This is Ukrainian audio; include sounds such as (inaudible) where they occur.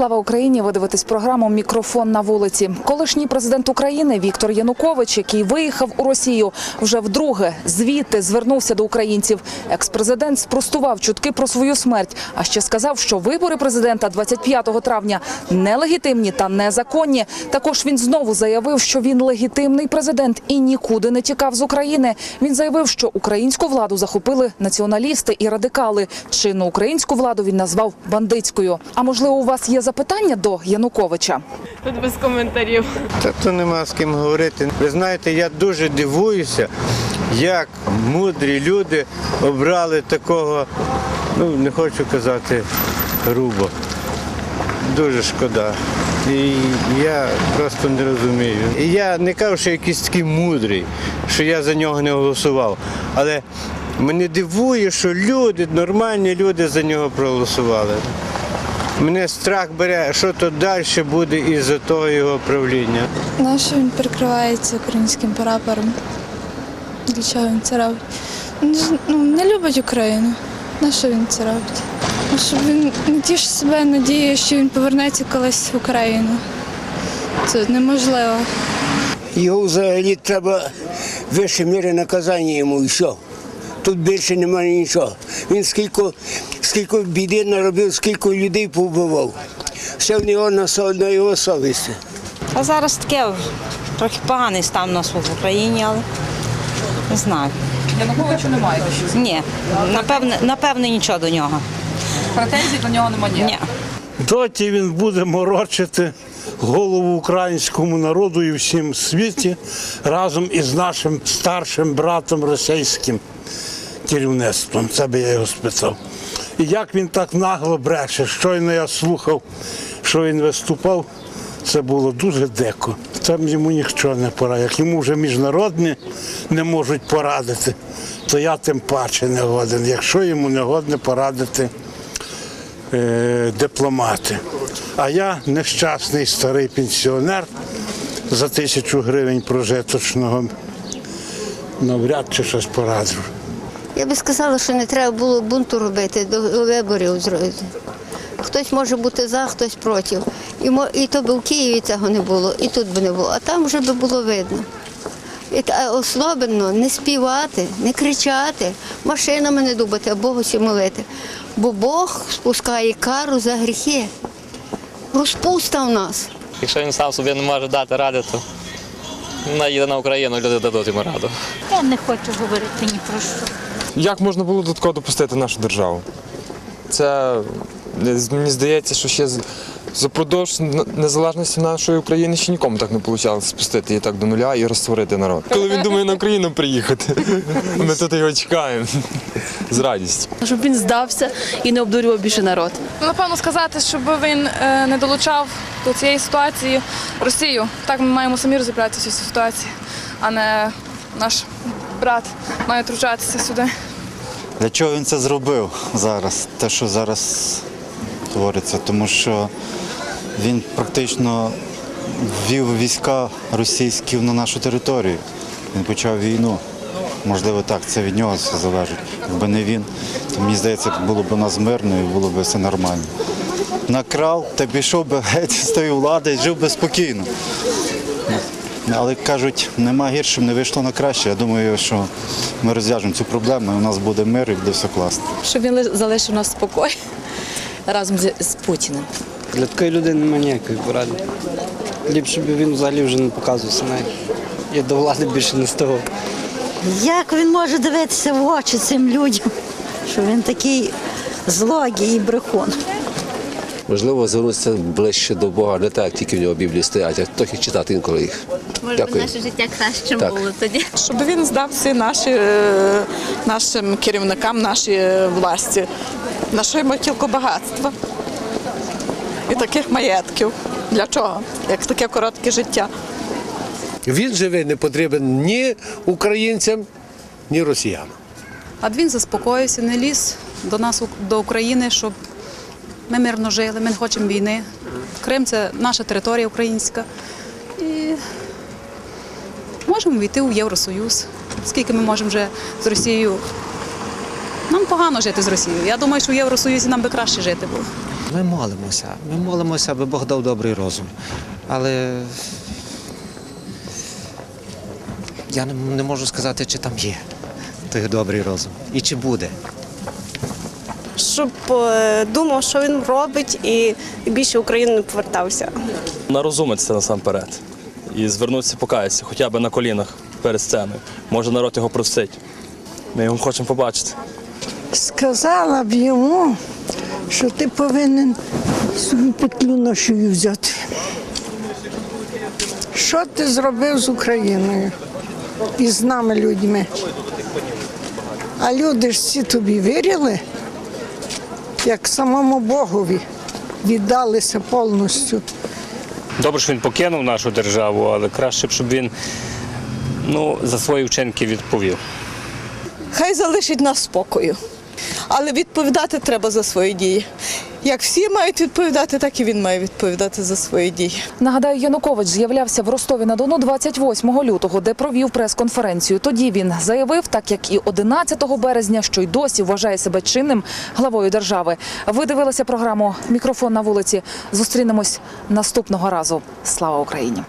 Слава Україні! Ви дивитесь програму Мікрофон на вулиці. Колишній президент України Віктор Янукович, який виїхав у Росію, вже вдруге звідти звернувся до українців. Екс-президент спростував чутки про свою смерть, а ще сказав, що вибори президента 25 травня нелегітимні та незаконні. Також він знову заявив, що він легітимний президент і нікуди не тікав з України. Він заявив, що українську владу захопили націоналісти і радикали. Чинну українську владу він назвав бандитською. А можливо, у вас є запитання до Януковича? Тут без коментарів. Та то нема з ким говорити. Ви знаєте, я дуже дивуюся, як мудрі люди обрали такого, ну не хочу казати грубо. Дуже шкода. І я просто не розумію. І я не кажу, що якийсь такий мудрий, що я за нього не голосував. Але мене дивує, що люди, нормальні люди за нього проголосували. Мене страх бере, що то далі буде із-за того його правління. Нащо він прикривається українським прапором? Для чого він це робить? Він ну, не любить Україну. Нащо він це робить? Ну, Щоб він не тішив себе надією, що він повернеться колись в Україну. Це неможливо. Його взагалі треба вище міри наказання йому і все. Тут більше немає нічого. Він скільки, скільки біди наробив, скільки людей повбивав. Все в нього на, на його совісті. А зараз таке трохи поганий стан у нас в Україні, але не знаю. Януковичу немає Ні, напевне, напевне нічого до нього. претензій до нього немає. Ні. Доті він буде морочити голову українському народу і всім світі разом із нашим старшим братом російським керівництвом. Це би я його спитав. І як він так нагло бреше, щойно я слухав, що він виступав, це було дуже дико. Там йому ніхто не пора. Як йому вже міжнародні не можуть порадити, то я тим паче не годен. Якщо йому не годне порадити е, дипломати. А я нещасний старий пенсіонер за тисячу гривень прожиточного. Навряд чи щось пораджу. Я би сказала, що не треба було бунту робити, до виборів зробити. Хтось може бути за, хтось проти. І, і то би в Києві цього не було, і тут би не було, а там вже би було видно. І а особливо не співати, не кричати, машинами не дубати, а Богу сі молити. Бо Бог спускає кару за гріхи. Розпуста в нас. Якщо він сам собі не може дати ради, то наїде на Україну, люди дадуть йому раду. Я не хочу говорити ні про що. Як можна було до такого допустити нашу державу? Це е, мені здається, що ще запродовж незалежності нашої України ще нікому так не вийшло спустити її так до нуля і розтворити народ. Коли він думає на Україну приїхати, (laughs) ми тут його чекаємо з радістю. Щоб він здався і не обдурював більше народ. Напевно, сказати, щоб він е, не долучав до цієї ситуації Росію. Так ми маємо самі розібратися в цій ситуації, а не наш брат має втручатися сюди. Для чого він це зробив зараз? Те, що зараз твориться, тому що він практично ввів війська російські на нашу територію. Він почав війну. Можливо, так, це від нього все залежить. Якби не він, то мені здається, було б у нас мирно і було б все нормально. Накрав та пішов би (laughs) геть з тої влади і жив би спокійно. Але кажуть, нема гіршим, не вийшло на краще. Я думаю, що ми розв'яжемо цю проблему, і у нас буде мир і буде все класно. Щоб він залишив нас спокій (laughs) разом з, з Путіним. Для такої людини немає ніякої поради. Ліпше б він взагалі вже не показувався навіть. Я до влади більше не став. Як він може дивитися в очі цим людям, що він такий злодій і брехун? Можливо, звернутися ближче до Бога, не так, як тільки в нього Біблії стоять, а трохи читати інколи їх. Може, Дякую. життя краще Так. було тоді. Щоб він здався наші, е, нашим керівникам, нашій власті. Нашої тільки багатства і таких маєтків. Для чого? Як таке коротке життя. Він живе не потрібен ні українцям, ні росіянам. А він заспокоївся, не ліз до нас до України, щоб ми мирно жили. Ми не хочемо війни. Крим це наша територія українська. І можемо війти у Євросоюз. Скільки ми можемо вже з Росією. Нам погано жити з Росією. Я думаю, що в Євросоюзі нам би краще жити було. Ми молимося. Ми молимося, аби Бог дав добрий розум. Але я не, можу сказати, чи там є той добрий розум і чи буде. Щоб е, думав, що він робить, і більше в Україну не повертався. нарозумитися насамперед і звернутися покаятися, хоча б на колінах перед сценою. Може народ його простить. Ми його хочемо побачити. Сказала б йому, що ти повинен собі петлю на шию взяти. Що ти зробив з Україною і з нами людьми? А люди ж всі тобі вірили, як самому Богові віддалися повністю. Добре, що він покинув нашу державу, але краще б, щоб він ну, за свої вчинки відповів. Хай залишить нас спокою. Але відповідати треба за свої дії. Як всі мають відповідати, так і він має відповідати за свої дії. Нагадаю, Янукович з'являвся в Ростові на Дону 28 лютого, де провів прес-конференцію. Тоді він заявив, так як і 11 березня, що й досі вважає себе чинним главою держави. Ви дивилися програму Мікрофон на вулиці. Зустрінемось наступного разу. Слава Україні!